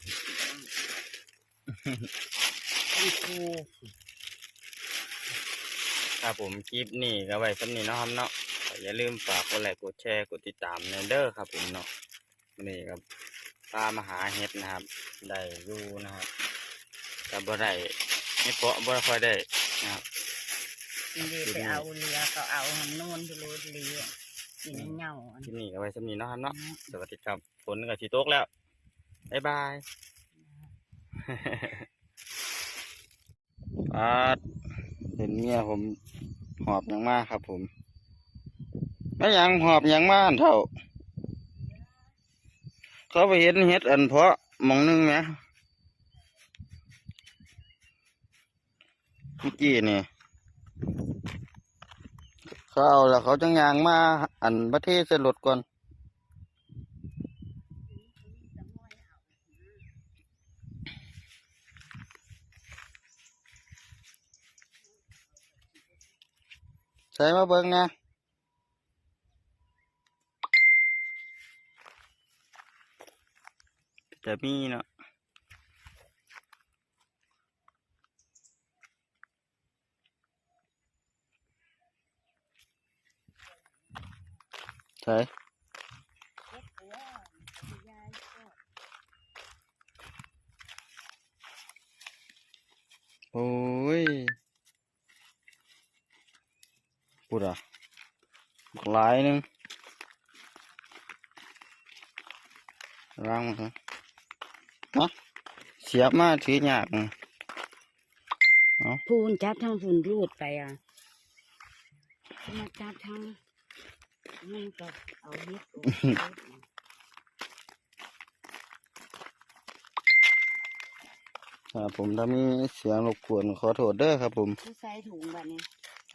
คุณครูครับผมคลิปนี้ก็ไว้สำนี้เนาะครับเนาะก็อย่าลืมฝากกดไลค์กดแชร์กดติดตามในเด้อครับผมเนาะวันนี่ครับตามมาหาเห็ดนะครับ ได้อยู่นะครับแต่บ่ได้ไม่เพาะบ่ค่อยได้นะครับนี่ไปเอาเรือก็เอาหันโน่นไปรู้เรือกินเหงาอันคลิปนี้ก็ไว้สำนี้เนาะครับเนาะสวัสดีครับฝนก็สิตกแล้ว บ๊ายบายปาดเห็นเมียผมหอบหยังมากครับผม ไม่ยังหอบหยังมาอันเท่า เขาไปเห็นเห็ดอันเพาะมองหนึงไหมเมื่อกี้นี่เขาเอาแล้วเขาจังยางมาอันประเทศสลดก่อน ส่มาเบิ่งนะจะมีเนาะใช่โอ้ย พูดอะบักหลายหนึงร่างมันเถอะนะเสียบมาถือยากนะพูนจับทางพูนรูดไปอะมาจับทางมันก็เอาเล็บออกครับผมถ้ามีเสียงรบกวนขอโทษเด้อครับผมเขาใส่ถุงแบบนี้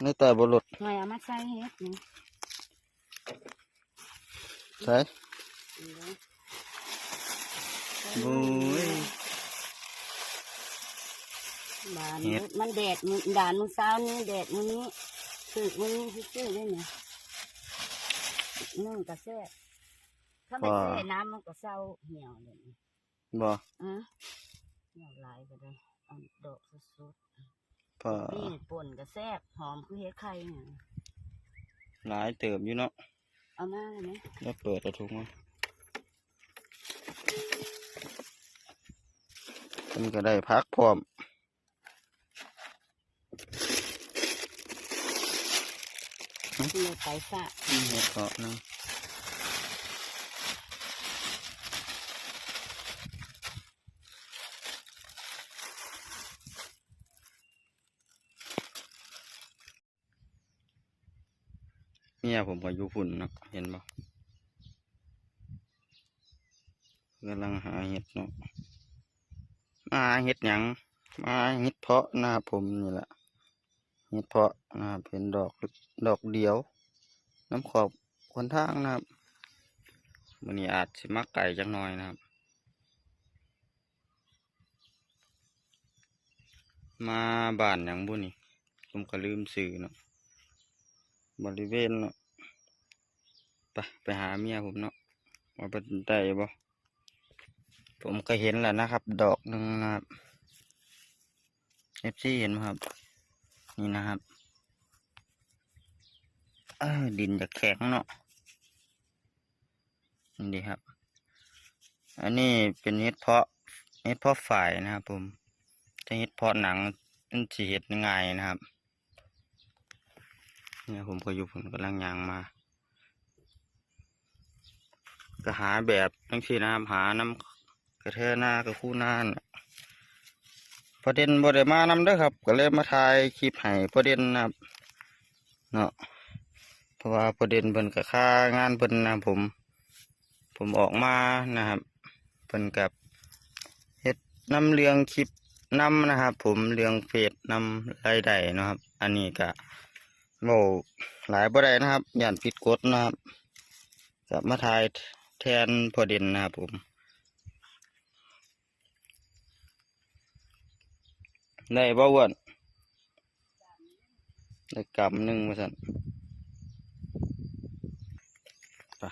ในแต่บรถหน่อยเอามาใส่เฮ็ดนี่ใช่นี่นะโอ้ยบานเฮ็ดมันแดดมันด่านมึงเช้านี้แดดมื้อนี้สึกมื้อนี้ซื่อๆได้ไหมนึ่งกระแซ่บถ้าไม่แช่น้ำมันก็เศร้าเหี่ยวเลยบ่อะเหี่ยวหลายก็ได้เอันดอกสุดพ อๆนี่ป่นกระแซ่บหอมคือเฮ็ดไข่เนี่ยหลายเติบอยู่เนาะเอามาเลยไหมแล้วเปิดเอาถุงมามันก็ได้พักพร้อมที่ไปฝะเห็ดเพาะหนึง เนี่ยผมก็อยู่ฝุ่นนะเห็นบ่กำลังหาเห็ดเนาะมาเห็ดหยังมาเห็ดเพาะนะครับผมนี่แหละเห็ดเพาะนะครับเป็นดอกดอกเดียว น้ำขอบคนทางนะครับวันนี้อาจสิมักไก่จังหน่อยนะครับ มาบ้านอย่างบุนี่ผมก็ลืมสื่อเนาะ บริเวณเนาะไปไปหาเมียผมเนาะว่าเป็นได้บ่ผมก็เห็นแล้วนะครับ ดอกหนึ่งนะครับเอฟซีเห็นไหมครับ นี่นะครับดินจะแข็งเนาะนี่ดีครับ อันนี้เป็นเห็ดเพาะเห็ดเพาะฝ่ายนะครับผมถ้าเห็ดเพาะหนังมันสิเห็ดง่ายนะครับ เนี่ยผมก็อยู่ผมกำลังยางมา ก็หาแบบทั้งที่นะครับหาน้ำกระเทอหน้ากระคู่หน้าน่ะประเด็นบ่ได้มานำเด้อครับ ก็เลยมาถ่ายคลิปให้ประเด็นนะครับเนาะเพราะว่าประเด็นเพิ่นกับค่างานเพิ่นนะผม ผมออกมานะครับเพิ่นกับเฮ็ดนำเรื่องคลิปนำนะครับ ผมเรื่องเฟซนำรายได้นะครับ อันนี้ก็ โมหลายบ่ได้นะครับย่านผิดกฎนะครับกับมาถ่ายแทนประเด็นนะครับผมได้บ่อ้วนได้กำหนึ่งมาสั่นไป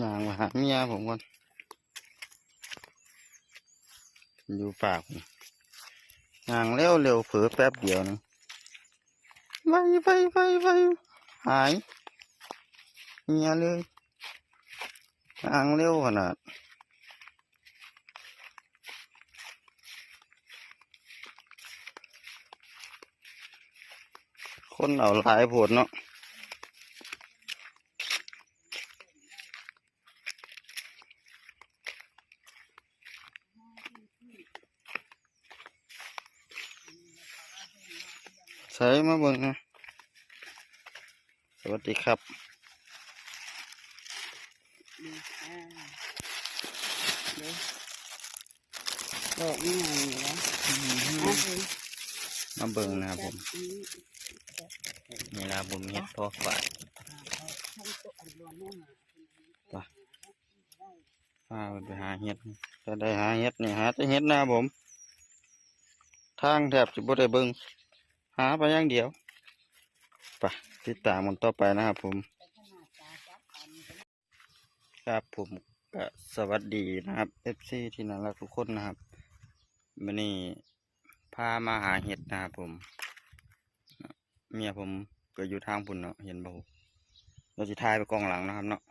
ย่างมาหาเมียผมก่อนอยู่ปากนี่างเร็วเร็วๆเผลอแป๊บเดียวนึง ไปไปไปไปหายเงียเลยย่างเร็วขนาดคนเอาหลายผดเนาะ ใส่มาเบิ่งนะสวัสดีครับดูอ่าดูดอกนี่ไงอยู่แล้วอะคุณมาเบิ่งนะครับผมจัอันนี้นี่นะครับผมเฮ็ดพอฝาดทั้งตัวอันรวมแม่หมาพาไปหาเฮ็ดจะได้หาเฮ็ดนี่หาแต่เฮ็ดนะครับผม ทางแทบสิบ่ได้เบิ่งหาไปอย่างเดียวไปติดตามมันต่อไปนะครับผม ครับผมก็สวัสดีนะครับ FC ที่น่ารักทุกคนนะครับวันนี้พามาหาเห็ดนะครับผม เมียผมเก็อยู่ทางพุ่นเนาะเห็นบ่เราจะทายไปกล้องหลังนะครับเนาะ